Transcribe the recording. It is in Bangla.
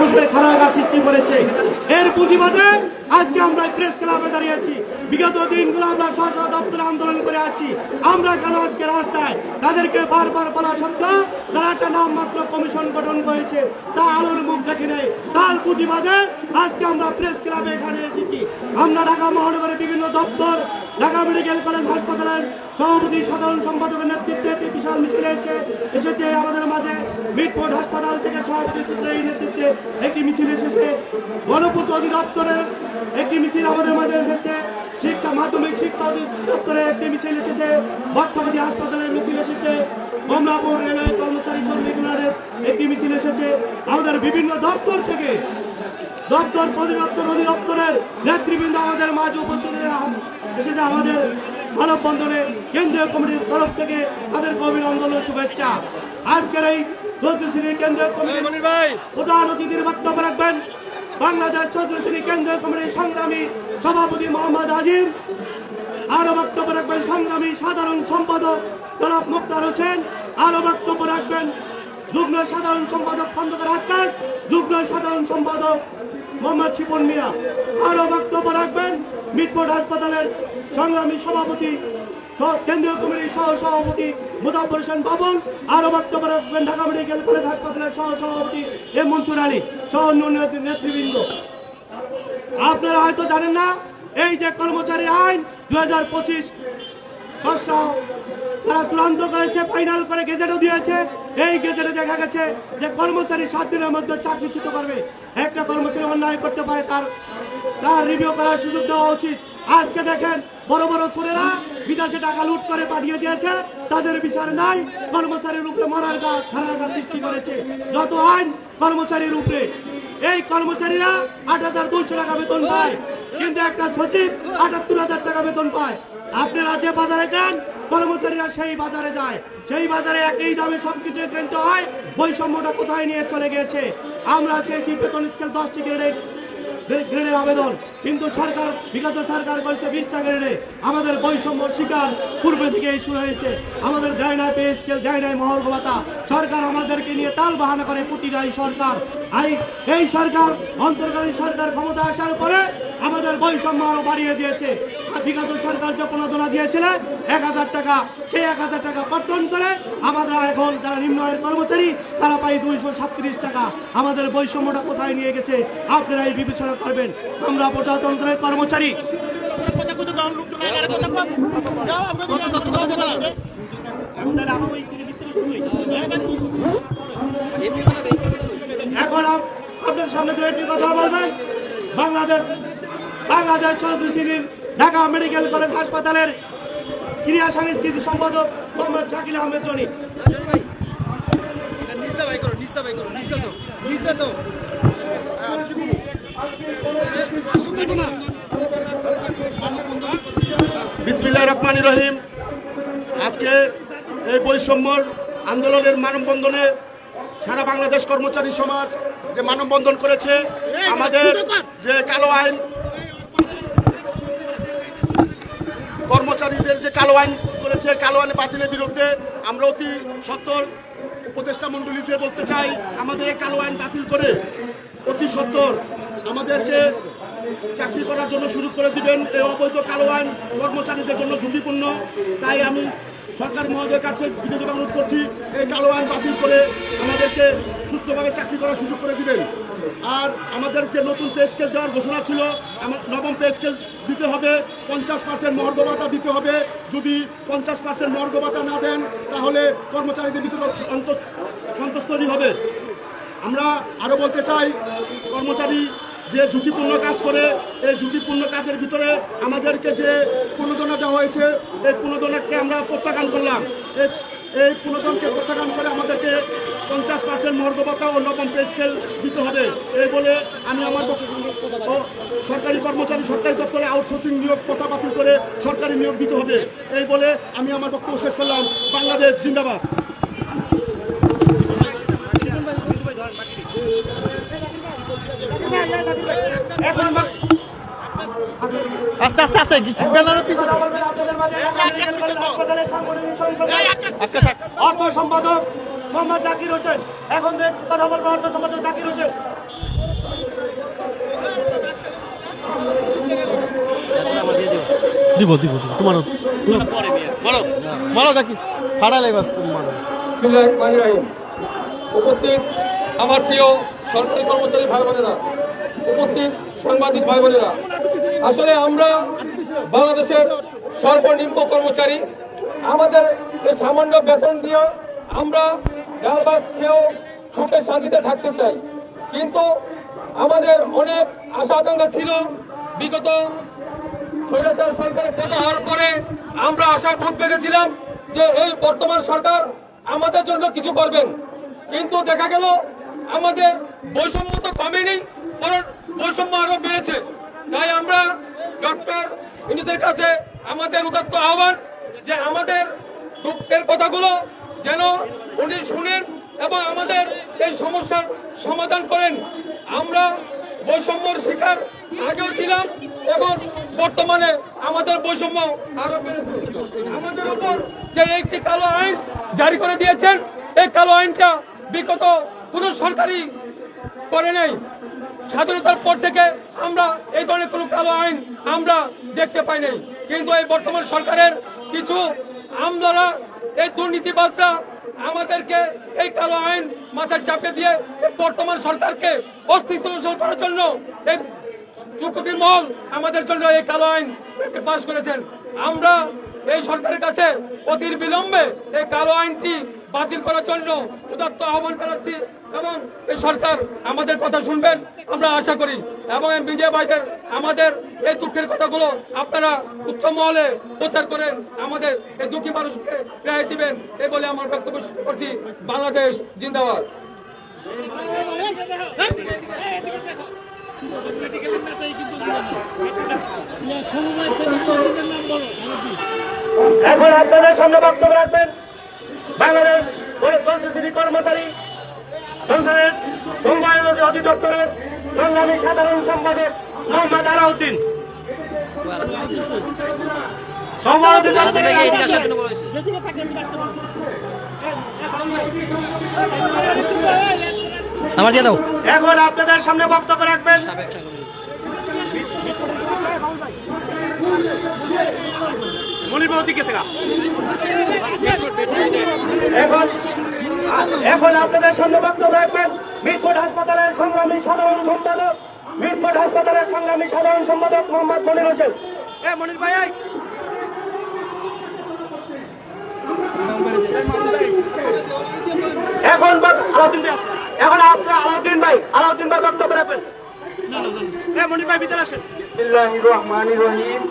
মানুষের খারাপ সৃষ্টি করেছে। এর প্রতিবাদে আজকে আমরা প্রেস ক্লাবে দাঁড়িয়েছি। বিগত দিনগুলো আমরা সরকার দপ্তরে আন্দোলন করে আছি। আমরা কেন আজকে রাস্তায় তাদেরকে বারবার বলা সত্ত্বেও তারা একটা নামমাত্র কমিশন গঠন করেছে। তা আলোর মুখ দেখে নেই। তার প্রতিবাদে আজকে আমরা প্রেস ক্লাবে এখানে এসেছি। আমরা ঢাকা মহানগরের বিভিন্ন দপ্তর ঢাকা মেডিকেল কলেজ হাসপাতালের সভাপতি সাধারণ সম্পাদকের নেতৃত্বে একটি বিশাল মিছিল এসেছে এসেছে আমাদের মাঝে মিটফোর্ড হাসপাতাল থেকে সভাপতি সূত্রের নেতৃত্বে একটি মিছিল এসেছে। গণপূর্ত অধিদপ্তরের একটি মিছিল আমাদের মাঝে এসেছে। শিক্ষা, মাধ্যমিক শিক্ষা অধিদপ্তরের একটি মিছিল এসেছে। বর্তমানী হাসপাতালের মিছিল এসেছে। কমলাপুর রেলওয়ে কর্মচারী শ্রমিক একটি মিছিল এসেছে। আমাদের বিভিন্ন দপ্তর থেকে দপ্তর পরিদপ্তর অধিদপ্তরের নেতৃবৃন্দ আমাদের মাঝে উপস্থিত এসেছে আমাদের মানববন্ধনে কেন্দ্রীয় কমিটির তরফ থেকে তাদের অভিনন্দন শুভেচ্ছা। আজকের এই শ্রেণির কেন্দ্রীয় কমিটির প্রধান অতিথির বক্তব্য রাখবেন। বাংলাদেশ শ্রেণি কেন্দ্রীয় কমিটির সংগ্রামী সভাপতি মোহাম্মদ আজিম। আরও বক্তব্য রাখবেন সংগ্রামী সাধারণ সম্পাদক জনাব মুক্তার হোসেন। আরও বক্তব্য রাখবেন যুগ্ম সাধারণ সম্পাদক খন্দকার আকাশ যুগ্ম সাধারণ সম্পাদক মোহাম্মদ শিপন মিয়া। আরও বক্তব্য রাখবেন মিটফোর্ড হাসপাতালের সংগ্রামী সভাপতি কেন্দ্রীয় কমিটির সহ সভাপতি মুদাব্বর হোসেন বাবুল। আরও বক্তব্য রাখবেন, ঢাকা মেডিকেল কলেজ হাসপাতালের সহ সভাপতি এম মনসুর আলী সহ অন্য নেতৃবৃন্দ। আপনারা হয়তো জানেন না, এই যে কর্মচারী আইন দু হাজার পঁচিশ তারা চূড়ান্ত করেছে ফাইনাল করে গেজেটও দিয়েছে। এই গেজেটে দেখা গেছে যে কর্মচারী সাত দিনের মধ্যে চাকরিচ্যুত করবে। একটা কর্মচারী অন্যায় করতে পারে, তার তার রিভিউ করার সুযোগ দেওয়া উচিত। আজকে দেখেন, বড় বড় ছোড়েরা বিদেশে টাকা লুট করে পাঠিয়ে দিয়েছে। তাদের বিচার নাই, কর্মচারীর উপরে মরার গা খারাপ গা সৃষ্টি করেছে। যত আইন কর্মচারীর উপরে। এই কর্মচারীরা আট হাজার দুশো টাকা বেতন পায়, কিন্তু একটা সচিব আটাত্তর হাজার টাকা বেতন পায়। আপনারা যে বাজারে যান, কর্মচারীরা সেই বাজারে যায়। সেই বাজারে একই দামে সবকিছু কিনতে হয়, বৈষম্যটা কোথায় নিয়ে চলে গিয়েছে? আমরা চেয়েছি বেতন স্কেল দশটি গ্রেডে গ্রেডের আবেদন, কিন্তু সরকার, বিগত সরকার করেছে বিশটা গ্রেডে আমাদের বৈষম্য শিকার পূর্বে থেকেই শুরু হয়েছে। আমাদের দেয় না পে স্কেল দেয় নাই মহর্ঘ ভাতা সরকার আমাদেরকে নিয়ে তাল বাহানা করে পুটিরাই সরকার। আই, এই সরকার, অন্তর্কালীন সরকার ক্ষমতা আসার পরে আমাদের বৈষম্য আরও বাড়িয়ে দিয়েছে। বিগত সরকার যে প্রণোদনা দিয়েছিল, এক হাজার টাকা, সেই এক হাজার টাকা কর্তন করে আমাদের এখন যারা নিম্ন আয়ের কর্মচারী, তারা পাই দুইশো সাতত্রিশ টাকা। আমাদের বৈষম্যটা কোথায় নিয়ে গেছে? আপনারা এই বিবেচনা করবেন। আমরা প্রজাতন্ত্রের কর্মচারী। এখন তাহলে আরও ওই তিনি বিস্তারিত শুনুই। এখন আপ- আপনাদের সামনে দু একটি কথা বলবেন। বাংলাদেশ বাংলাদেশ চৌধুরী শ্রেণির ঢাকা মেডিকেল কলেজ হাসপাতালের ক্রিয়া সাংস্কৃতিক সম্পাদক মোহাম্মদ শাকিল আহমেদ জনি। বিসমিল্লাহ রহমান রহিম। আজকে এই বৈষম্যর আন্দোলনের মানববন্ধনে সারা বাংলাদেশ কর্মচারী সমাজ যে মানববন্ধন করেছে আমাদের যে কালো আইন কর্মচারীদের যে কালো আইন করেছে, কালো আইন বাতিলের বিরুদ্ধে আমরা অতি সত্তর উপদেষ্টা মণ্ডলীতে বলতে চাই, আমাদের কালো আইন বাতিল করে অতি সত্তর আমাদেরকে চাকরি করার জন্য শুরু করে দিবেন। এই অবৈধ কালো আইন কর্মচারীদের জন্য ঝুঁকিপূর্ণ। তাই আমি সরকার মহোদয়ের কাছে বিনোদন অনুরোধ করছি, এই কালো আইন বাতিল করে আমাদেরকে সুস্থভাবে চাকরি করার সুযোগ করে দিবেন। আর আমাদের যে নতুন পে স্কেল দেওয়ার ঘোষণা ছিল নবম পে স্কেল দিতে হবে, পঞ্চাশ পার্সেন্ট মর্গ ভাতা দিতে হবে। যদি পঞ্চাশ পার্সেন্ট মর্গ ভাতা না দেন, তাহলে কর্মচারীদের ভিতরে সন্তোষ তৈরি হবে। আমরা আরও বলতে চাই, কর্মচারী যে ঝুঁকিপূর্ণ কাজ করে, এই ঝুঁকিপূর্ণ কাজের ভিতরে আমাদেরকে যে পুনর্দনা দেওয়া হয়েছে, এই পুনর্দনাকে আমরা প্রত্যাখ্যান করলাম। এই এই পুনর্দনকে প্রত্যাখ্যান করে আমাদেরকে পঞ্চাশ পার্সেন্ট মর্গবতা ও নবম পে স্কেল দিতে হবে। এই বলে আমি আমার সরকারি কর্মচারী সরকারি দপ্তরে আউটসোর্সিং নিয়োগ কথা বাতিল করে সরকারি নিয়োগ দিতে হবে। এই বলে আমি আমার বক্তব্য শেষ করলাম। বাংলাদেশ জিন্দাবাদ। আস্তে আস্তে আস্তে ব্যানারের পিছনে। অর্থ সম্পাদক মোহাম্মদ জাকির হোসেন। এখন কথা বলব অর্থ সম্পাদক জাকির হোসেন। দিব দিব দিব। তোমার বলো বলো তোমার উপস্থিত আমার প্রিয় সরকারি কর্মচারী ভাই বোনেরা উপস্থিত সাংবাদিক ভাই বোনেরা আসলে আমরা বাংলাদেশের সর্বনিম্ন কর্মচারী। আমাদের সামান্য বেতন দিয়ে আমরা ডাল খেয়েও সুখে শান্তিতে থাকতে চাই। কিন্তু আমাদের অনেক আশা আকাঙ্ক্ষা ছিল, বিগত স্বৈরাচার সরকারের পতন হওয়ার পরে আমরা আশা ভোট পেরেছিলাম যে এই বর্তমান সরকার আমাদের জন্য কিছু করবেন। কিন্তু দেখা গেল আমাদের বৈষম্য তো কমেনি, বরং বৈষম্য আরও বেড়েছে। তাই আমরা ডক্টর ইউনিসের কাছে আমাদের উদাত্ত আহ্বান যে আমাদের দুঃখের কথাগুলো যেন উনি শুনেন এবং আমাদের এই সমস্যার সমাধান করেন। আমরা বৈষম্যর শিকার আগেও ছিলাম এবং বর্তমানে আমাদের বৈষম্য আরও বেড়েছে। আমাদের উপর যে একটি কালো আইন জারি করে দিয়েছেন, এই কালো আইনটা বিগত কোন সরকারি করে নাই। স্বাধীনতার পর থেকে আমরা এই ধরনের কোনো কালো আইন আমরা দেখতে পাই নাই। কিন্তু এই বর্তমান সরকারের কিছু আমলারা, এই দুর্নীতিবাজরা আমাদেরকে এই কালো আইন মাথায় চাপে দিয়ে বর্তমান সরকারকে অস্থিতিশীল করার জন্য এই চুকুটির মহল আমাদের জন্য এই কালো আইন পাশ করেছেন। আমরা এই সরকারের কাছে অতির বিলম্বে এই কালো আইনটি বাতিল করার জন্য উদাত্ত আহ্বান জানাচ্ছি। এবং এই সরকার আমাদের কথা শুনবেন, আমরা আশা করি। এবং মিডিয়া ভাইদের, আমাদের এই দুঃখের কথাগুলো আপনারা উচ্চ মহলে প্রচার করেন, আমাদের এই দুঃখী মানুষকে রেহাই দিবেন, এই বলে আমার বক্তব্য করছি। বাংলাদেশ জিন্দাবাদ। এখন আপনাদের সামনে বক্তব্য রাখবেন। বাংলাদেশ কর্মচারী সংসদের সংবাদ অধিদপ্তরের সংগ্রামী সাধারণ সম্পাদক মোহাম্মদ আলাউদ্দিন। আমার দিয়ে দাও। এখন আপনাদের সামনে বক্তব্য রাখবেন। মনির বাবু দিকে এখন এখন আপনাদের সামনে বক্তব্য রাখবেন মিরপুর হাসপাতালের সংগ্রামী সাধারণ সম্পাদক, মিরপুর হাসপাতালের সংগ্রামী সাধারণ সম্পাদক মোহাম্মদ মনির হোসেন এ, মনির ভাই। এখন আলাউদ্দিন ভাই। এখন আপনার আলাউদ্দিন ভাই আলাউদ্দিন ভাই বক্তব্য রাখবেন এ, মনির ভাই, ভিতরে আসেন বিসমিল্লাহির রহমানির রহিম